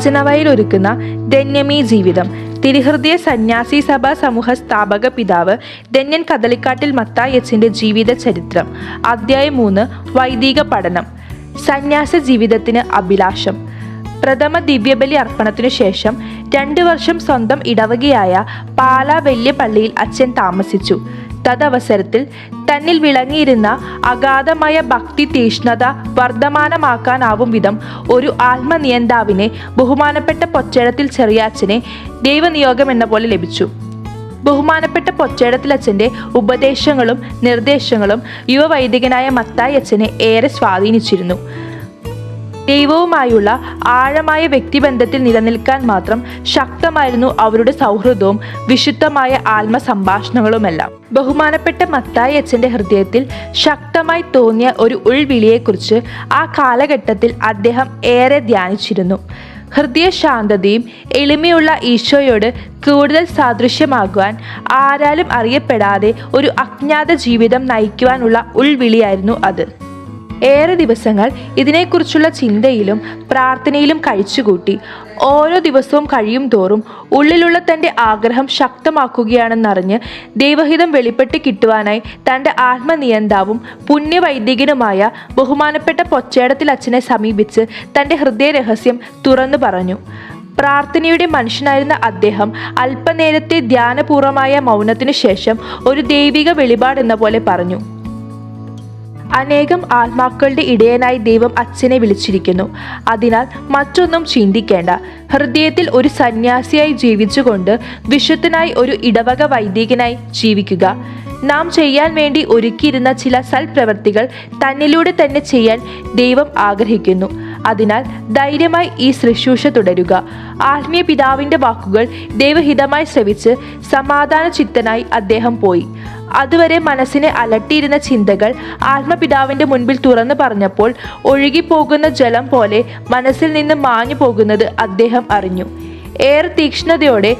അച്ഛനവയിൽ ഒരുക്കുന്ന ധന്യമീ ജീവിതം. തിരുഹൃദയ സന്യാസി സഭാ സമൂഹ സ്ഥാപക പിതാവ് ധന്യൻ കദളിക്കാട്ടിൽ മത്തായി ജീവിത ചരിത്രം. അധ്യായം മൂന്ന് വൈദിക പഠനം. സന്യാസ ജീവിതത്തിന് അഭിലാഷം. പ്രഥമ ദിവ്യബലി അർപ്പണത്തിനു ശേഷം രണ്ടു വർഷം സ്വന്തം ഇടവകയായ പാല വലിയ പള്ളിയിൽ അച്ഛൻ താമസിച്ചു. തദവസരത്തിൽ തന്നിൽ വിളങ്ങിയിരുന്ന അഗാധമായ ഭക്തി തീഷ്ണത വർദ്ധമാനമാക്കാനാവും വിധം ഒരു ആത്മനിയന്താവിനെ ബഹുമാനപ്പെട്ട പൊച്ചേടത്തിൽ ചെറിയാച്ചനെ ദൈവനിയോഗം എന്ന പോലെ ലഭിച്ചു. ബഹുമാനപ്പെട്ട പൊച്ചേടത്തിൽ അച്ഛന്റെ ഉപദേശങ്ങളും നിർദ്ദേശങ്ങളും യുവവൈദികനായ മത്തായി അച്ഛനെ ഏറെ സ്വാധീനിച്ചിരുന്നു. ദൈവവുമായുള്ള ആഴമായ വ്യക്തിബന്ധത്തിൽ നിലനിൽക്കാൻ മാത്രം ശക്തമായിരുന്നു അവരുടെ സൗഹൃദവും വിശുദ്ധമായ ആത്മസംഭാഷണങ്ങളുമെല്ലാം ബഹുമാനപ്പെട്ട മത്തായി അച്ഛന്റെ ഹൃദയത്തിൽ ശക്തമായി തോന്നിയ ഒരു ഉൾവിളിയെക്കുറിച്ച് ആ കാലഘട്ടത്തിൽ അദ്ദേഹം ഏറെ ധ്യാനിച്ചിരുന്നു. ഹൃദയ ശാന്തതയും എളിമയുള്ള ഈശോയോട് കൂടുതൽ സാദൃശ്യമാകുവാൻ ആരാലും അറിയപ്പെടാതെ ഒരു അജ്ഞാത ജീവിതം നയിക്കുവാനുള്ള ഉൾവിളിയായിരുന്നു അത്. ഏറെ ദിവസങ്ങൾ ഇതിനെക്കുറിച്ചുള്ള ചിന്തയിലും പ്രാർത്ഥനയിലും കഴിച്ചുകൂട്ടി. ഓരോ ദിവസവും കഴിയും തോറും ഉള്ളിലുള്ള തന്റെ ആഗ്രഹം ശക്തമാക്കുകയാണെന്നറിഞ്ഞ് ദൈവഹിതം വെളിപ്പെട്ട് കിട്ടുവാനായി തന്റെ ആത്മനിയന്താവും പുണ്യവൈദികനുമായ ബഹുമാനപ്പെട്ട പൊച്ചേടത്തിൽ അച്ഛനെ സമീപിച്ച് തന്റെ ഹൃദയരഹസ്യം തുറന്നു പറഞ്ഞു. പ്രാർത്ഥനയുടെ മനുഷ്യനായിരുന്ന അദ്ദേഹം അല്പനേരത്തെ ധ്യാനപൂർവമായ മൗനത്തിനു ശേഷം ഒരു ദൈവിക വെളിപാടെന്ന പോലെ പറഞ്ഞു. അനേകം ആത്മാക്കളുടെ ഇടയനായി ദൈവം അച്ഛനെ വിളിച്ചിരിക്കുന്നു. അതിനാൽ മറ്റൊന്നും ചിന്തിക്കേണ്ട. ഹൃദയത്തിൽ ഒരു സന്യാസിയായി ജീവിച്ചുകൊണ്ട് വിശുദ്ധനായി ഒരു ഇടവക വൈദികനായി ജീവിക്കുക. നാം ചെയ്യാൻ വേണ്ടി ഒരുക്കിയിരുന്ന ചില സൽപ്രവൃത്തികൾ തന്നിലൂടെ തന്നെ ചെയ്യാൻ ദൈവം ആഗ്രഹിക്കുന്നു. അതിനാൽ ധൈര്യമായി ഈ ശുശ്രൂഷ തുടരുക. ആത്മീയ പിതാവിന്റെ വാക്കുകൾ ദൈവഹിതമായി ശ്രവിച്ച് സമാധാന ചിത്തനായി അദ്ദേഹം പോയി. അതുവരെ മനസ്സിനെ അലട്ടിയിരുന്ന ചിന്തകൾ ആത്മപിതാവിന്റെ മുൻപിൽ തുറന്നു പറഞ്ഞപ്പോൾ ഒഴുകിപ്പോകുന്ന ജലം പോലെ മനസ്സിൽ നിന്ന് മാഞ്ഞു പോകുന്നത് അദ്ദേഹം അറിഞ്ഞു. ഏറെ തീക്ഷ്ണതയോടെ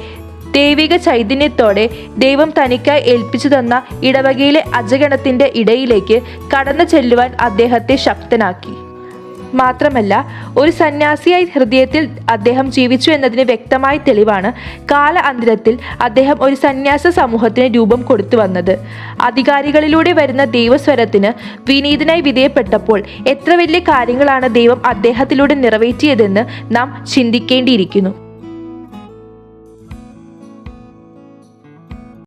ദൈവിക ചൈതന്യത്തോടെ ദൈവം തനിക്കായി ഏൽപ്പിച്ചു തന്ന ഇടവകയിലെ അജഗണത്തിന്റെ ഇടയിലേക്ക് കടന്നു ചെല്ലുവാൻ അദ്ദേഹത്തെ ശക്തനാക്കി. മാത്രമല്ല ഒരു സന്യാസിയായി ഹൃദയത്തിൽ അദ്ദേഹം ജീവിച്ചു എന്നതിന് വ്യക്തമായ തെളിവാണ് കാല അന്തരത്തിൽ അദ്ദേഹം ഒരു സന്യാസ സമൂഹത്തിന് രൂപം കൊടുത്തു വന്നത്. അധികാരികളിലൂടെ വരുന്ന ദൈവസ്വരത്തിന് വിനീതനായി വിധേയപ്പെട്ടപ്പോൾ എത്ര വലിയ കാര്യങ്ങളാണ് ദൈവം അദ്ദേഹത്തിലൂടെ നിറവേറ്റിയതെന്ന് നാം ചിന്തിക്കേണ്ടിയിരിക്കുന്നു.